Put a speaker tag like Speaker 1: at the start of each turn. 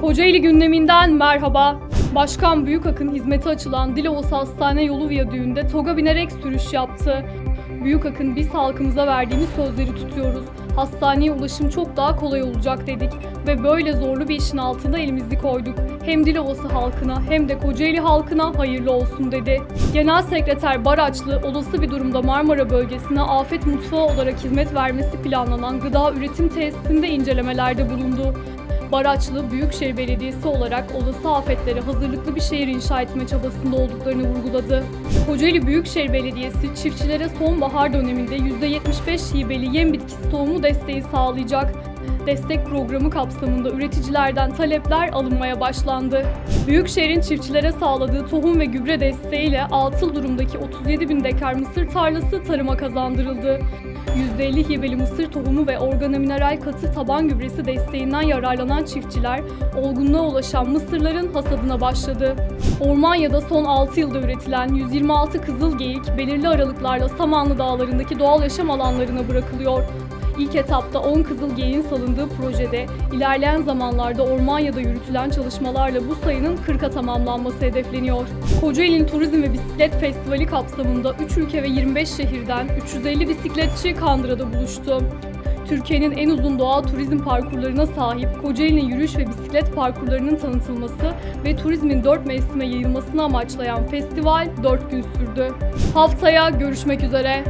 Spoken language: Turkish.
Speaker 1: Kocaeli gündeminden merhaba. Başkan Büyükak'ın hizmete açılan Dilovası Hastane yolu viyadüğünde toga binerek sürüş yaptı. Büyükak'ın biz halkımıza verdiğimiz sözleri tutuyoruz. Hastaneye ulaşım çok daha kolay olacak dedik ve böyle zorlu bir işin altında elimizi koyduk. Hem Dilovası halkına hem de Kocaeli halkına hayırlı olsun dedi. Genel Sekreter Baraçlı olası bir durumda Marmara bölgesine afet mutfağı olarak hizmet vermesi planlanan gıda üretim tesisinde incelemelerde bulundu. Baraçlı Büyükşehir Belediyesi olarak olası afetlere hazırlıklı bir şehir inşa etme çabasında olduklarını vurguladı. Kocaeli Büyükşehir Belediyesi çiftçilere sonbahar döneminde %75 hibeli yem bitkisi tohumu desteği sağlayacak. Destek programı kapsamında üreticilerden talepler alınmaya başlandı. Büyükşehir'in çiftçilere sağladığı tohum ve gübre desteğiyle atıl durumdaki 37 bin dekar mısır tarlası tarıma kazandırıldı. %50 hibeli mısır tohumu ve organomineral katı taban gübresi desteğinden yararlanan çiftçiler olgunluğa ulaşan mısırların hasadına başladı. Ormanya'da son 6 yılda üretilen 126 kızıl geyik belirli aralıklarla Samanlı Dağları'ndaki doğal yaşam alanlarına bırakılıyor. İlk etapta 10 kızıl geyiğin salındığı projede ilerleyen zamanlarda Ormanya'da yürütülen çalışmalarla bu sayının 40'a tamamlanması hedefleniyor. Kocaeli'nin Turizm ve Bisiklet Festivali kapsamında 3 ülke ve 25 şehirden 350 bisikletçi Kandıra'da buluştu. Türkiye'nin en uzun doğa turizm parkurlarına sahip Kocaeli'nin yürüyüş ve bisiklet parkurlarının tanıtılması ve turizmin 4 mevsime yayılmasını amaçlayan festival 4 gün sürdü. Haftaya görüşmek üzere.